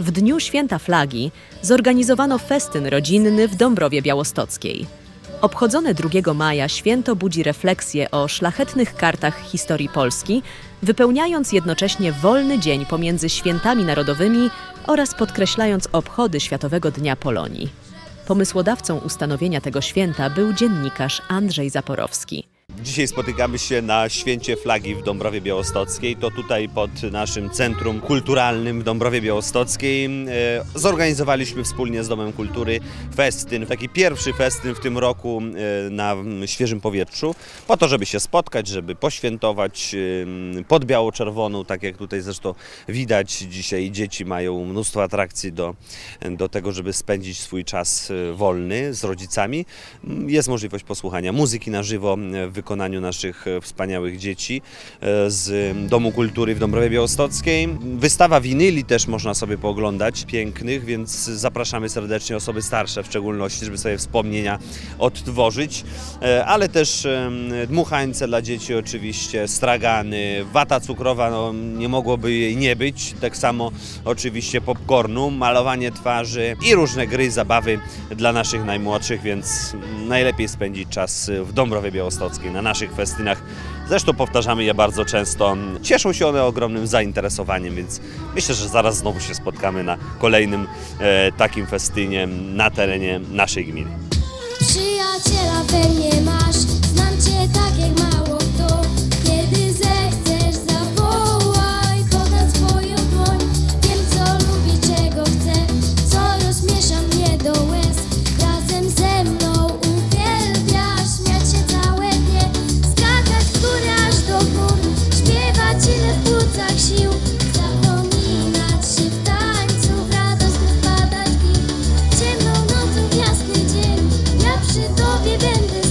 W dniu święta flagi zorganizowano festyn rodzinny w Dąbrowie Białostockiej. Obchodzone 2 maja święto budzi refleksję o szlachetnych kartach historii Polski, wypełniając jednocześnie wolny dzień pomiędzy świętami narodowymi oraz podkreślając obchody Światowego Dnia Polonii. Pomysłodawcą ustanowienia tego święta był dziennikarz Andrzej Zaporowski. Dzisiaj spotykamy się na święcie flagi w Dąbrowie Białostockiej. To tutaj pod naszym centrum kulturalnym w Dąbrowie Białostockiej e, zorganizowaliśmy wspólnie z Domem Kultury festyn, taki pierwszy festyn w tym roku e, na świeżym powietrzu, po to, żeby się spotkać, żeby poświętować e, pod biało-czerwoną, tak jak tutaj zresztą widać dzisiaj dzieci mają mnóstwo atrakcji do, do tego, żeby spędzić swój czas wolny z rodzicami. Jest możliwość posłuchania muzyki na żywo w wykonaniu naszych e, wspaniałych dzieci e, z Domu Kultury w Dąbrowie Białostockiej. Wystawa winyli też można sobie pooglądać, pięknych, więc zapraszamy serdecznie osoby starsze w szczególności, żeby sobie wspomnienia odtworzyć, E, ale też dmuchańce dla dzieci oczywiście, stragany, wata cukrowa, no, nie mogłoby jej nie być, tak samo oczywiście popcornu, malowanie twarzy i różne gry, zabawy dla naszych najmłodszych, więc najlepiej spędzić czas w Dąbrowie Białostockiej, na naszych festynach. Zresztą powtarzamy je bardzo często. Cieszą się one ogromnym zainteresowaniem, więc myślę, że zaraz znowu się spotkamy na kolejnym e, takim festynie na terenie naszej gminy. Przyjaciela we mnie happy been